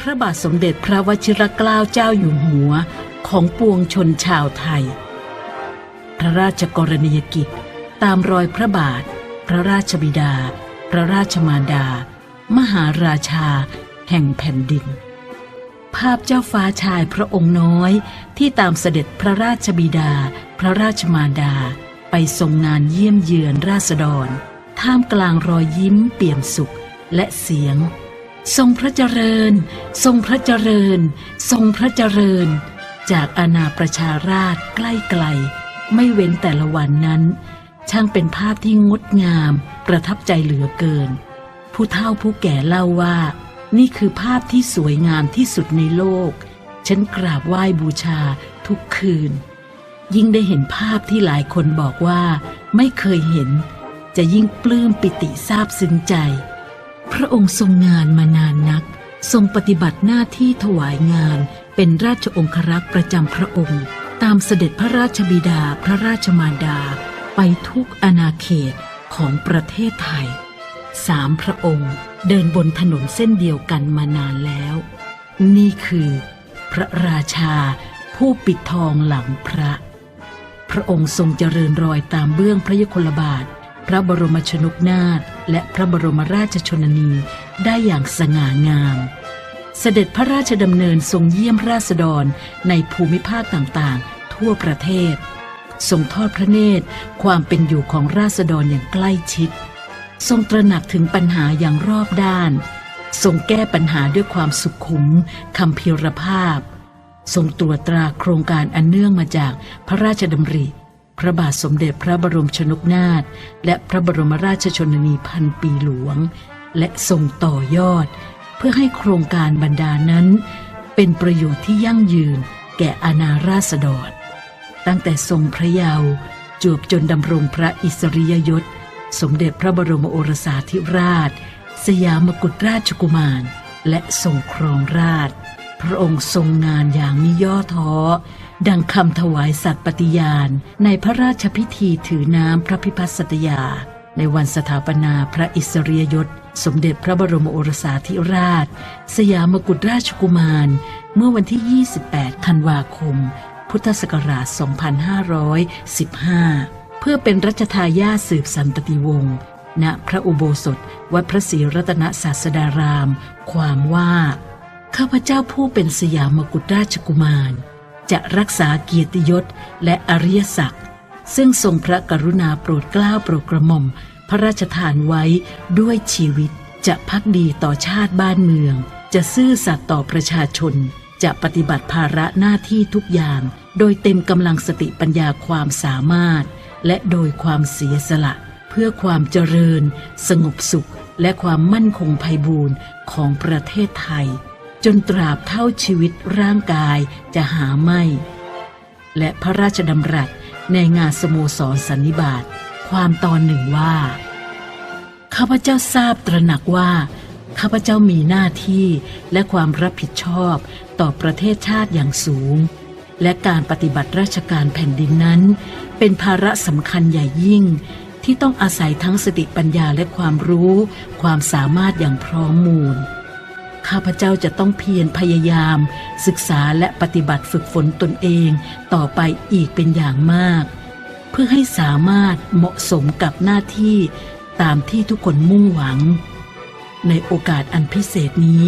พระบาทสมเด็จพระวชิรเกล้าเจ้าอยู่หัวของปวงชนชาวไทย พระราชกรณียกิจ ตามรอยพระบาท พระราชบิดา พระราชมารดา มหาราชา แห่งแผ่นดิน ภาพเจ้าฟ้าชายพระองค์น้อยที่ตามเสด็จพระราชบิดา พระราชมารดา ไปทรงงานเยี่ยมเยือนราษฎร ท่ามกลางรอยยิ้มเปี่ยมสุขและเสียง ทรงพระเจริญ ทรงพระเจริญ ทรงพระเจริญ จากอาณาประชาราชใกล้ไกล ไม่เว้นแต่ละวันนั้น ช่างเป็นภาพที่งดงาม ประทับใจเหลือเกิน ผู้เฒ่าผู้แก่เล่าว่า นี่คือภาพที่สวยงามที่สุดในโลก ฉันกราบไหว้บูชาทุกคืน ยิ่งได้เห็นภาพที่หลายคนบอกว่า ไม่เคยเห็น จะยิ่งปลื้มปิติซาบซึ้งใจ พระองค์ทรงงานมานานนัก ทรงปฏิบัติหน้าที่ถวายงาน เป็นราชองครักษ์ประจำพระองค์ ตามเสด็จพระราชบิดาพระราชมารดา ไปทุกอาณาเขตของประเทศไทยสามพระองค์เดินบนถนนเส้นเดียวกันมานานแล้ว นี่คือ พระราชาผู้ปิดทองหลังพระ พระองค์ทรงเจริญรอยตามเบื้องพระยคลบาท พระบรมชนกนาถ และพระบรมราชชนนีได้อย่างสง่างาม เสด็จพระราชดำเนินทรงเยี่ยมราษฎรในภูมิภาคต่างๆ ทั่วประเทศ ทรงทอดพระเนตรความเป็นอยู่ของราษฎรอย่างใกล้ชิด ทรงตระหนักถึงปัญหาอย่างรอบด้าน ทรงแก้ปัญหาด้วยความสุขุมคำเพียรภาพ ทรงตรวจตราโครงการอันเนื่องมาจากพระราชดำริ พระบาทสมเด็จพระบรมชนกนาถและพระบรมราชชนนีพันปีหลวง และทรงต่อยอด เพื่อให้โครงการบรรดานั้น เป็นประโยชน์ที่ยั่งยืนแก่อาณาราษฎร ตั้งแต่ทรงพระเยาว์จวบจนดำรงพระอิสริยยศ สมเด็จพระบรมโอรสาธิราช สยามกุฎราชกุมาร และทรงครองราช พระองค์ทรงงานอย่างมิย่อท้อ ดังคำถวายสัตย์ปฏิญาณ ในพระราชพิธีถือน้ำพระพิพัฒน์สัตยา ในวันสถาปนาพระอิสริยยศ สมเด็จพระบรมโอรสาธิราช สยามกุฎราชกุมาร เมื่อวันที่ 28 ธันวาคม พุทธศักราช 2515 เพื่อเป็นรัชทายาทสืบสันตติวงศ์ณพระอุโบสถ วัดพระศรีรัตนศาสดาราม ความว่า ข้าพเจ้าผู้เป็นสยามกุฎราชกุมาร จะรักษาเกียรติยศและอริยศักดิ์ซึ่งทรงพระกรุณาโปรดเกล้าโปรดกระหม่อม พระราชทานไว้ด้วยชีวิต จะพักดีต่อชาติบ้านเมือง จะซื่อสัตย์ต่อประชาชน จะปฏิบัติภาระหน้าที่ทุกอย่าง โดยเต็มกำลังสติปัญญาความสามารถ และโดยความเสียสละ เพื่อความเจริญ สงบสุข และความมั่นคงไพบูรณ์ของประเทศไทย จนตราบเท่าชีวิตร่างกายจะหาไม่ และพระราชดำรัสในงานสโมสรสันนิบาตความตอนหนึ่งว่า ข้าพเจ้าทราบตระหนักว่า ข้าพเจ้ามีหน้าที่และความรับผิดชอบต่อประเทศชาติอย่างสูง และการปฏิบัติราชการแผ่นดินนั้น เป็นภาระสำคัญใหญ่ยิ่งที่ต้องอาศัยทั้งสติปัญญาและความรู้ ความสามารถอย่างพร้อมมูล ข้าพเจ้าจะต้องเพียรพยายาม ศึกษาและปฏิบัติฝึกฝนตนเอง ต่อไปอีกเป็นอย่างมาก เพื่อให้สามารถเหมาะสมกับหน้าที่ตามที่ทุกคนมุ่งหวัง ในโอกาสอันพิเศษนี้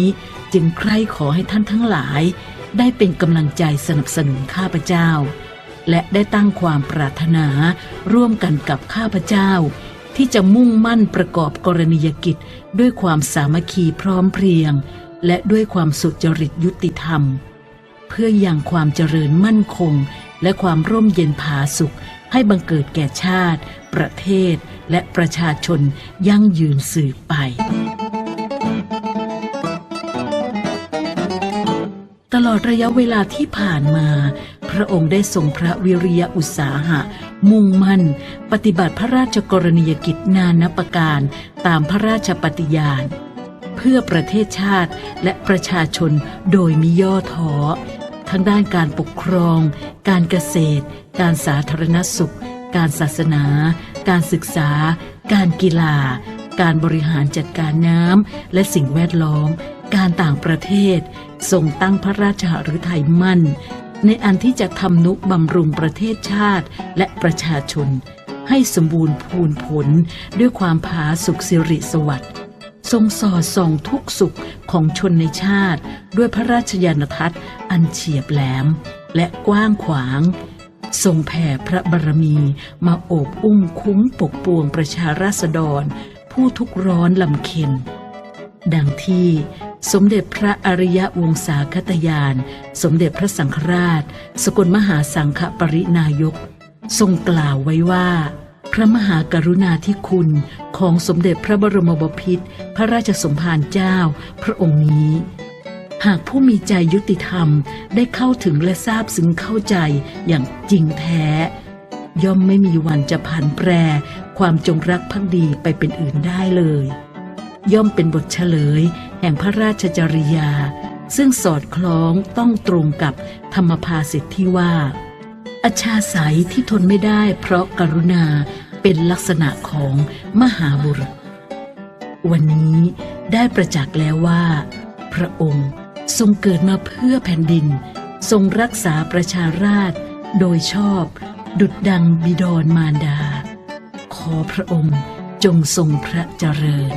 จึงใคร่ขอให้ท่านทั้งหลาย ได้เป็นกำลังใจสนับสนุนข้าพเจ้า และได้ตั้งความปรารถนาร่วมกันกับข้าพเจ้า ที่จะมุ่งมั่นประกอบกรณียกิจ ด้วยความสามัคคีพร้อมเพรียง และด้วยความสุจริตยุติธรรม เพื่อยังความเจริญมั่นคง และความร่มเย็นผาสุข ให้บังเกิดแก่ชาติ ประเทศ และประชาชนยั่งยืนสืบไปตลอดระยะเวลาที่ผ่านมา พระองค์ได้ทรงพระวิริยะอุตสาหะ มุ่งมั่น ปฏิบัติพระราชกรณียกิจนานับประการตามพระราชปฏิญาณ เพื่อประเทศชาติและประชาชนโดยมิย่อท้อทั้งด้านการปกครอง การเกษตร การสาธารณสุข การศาสนา การศึกษา การกีฬา การบริหารจัดการน้ำและสิ่งแวดล้อม การต่างประเทศทรงตั้งพระราชหฤทัยมั่น ในอันที่จะทำนุบำรุงประเทศชาติและประชาชน ให้สมบูรณ์พูนผลด้วยความผาสุกสิริสวัสดิ์ทรงสอดส่องทุกสุขของชนในชาติ ด้วยพระราชยานทัศน์อันเฉียบแหลม และกว้างขวาง ทรงแผ่พระบารมีมาโอบอุ้มคุ้มปกปวงประชาราษฎร ผู้ทุกข์ร้อนลำเค็ญดังที่ สมเด็จพระอริยวงศาคตยาน สมเด็จพระสังฆราช สกลมหาสังฆปรินายก ทรงกล่าวไว้ว่า พระมหากรุณาธิคุณของสมเด็จพระบรมบพิตรพระราชสมภารเจ้า พระองค์นี้ หากผู้มีใจยุติธรรมได้เข้าถึงและทราบซึ้งเข้าใจอย่างจริงแท้ ย่อมไม่มีวันจะผันแปรความจงรักภักดีไปเป็นอื่นได้เลย ย่อมเป็นบทเฉลย แห่งพระราชจริยา ซึ่งสอดคล้องต้องตรงกับธรรมภาสิทธิที่ว่าอาชาสายที่ทนไม่ได้เพราะกรุณาเป็นลักษณะของมหาบุรุษ วันนี้ได้ประจักษ์แล้วว่า พระองค์ทรงเกิดมาเพื่อแผ่นดิน ทรงรักษาประชาราษฎรโดยชอบ ดุดดังบิดรมารดา ขอพระองค์จงทรงพระเจริญ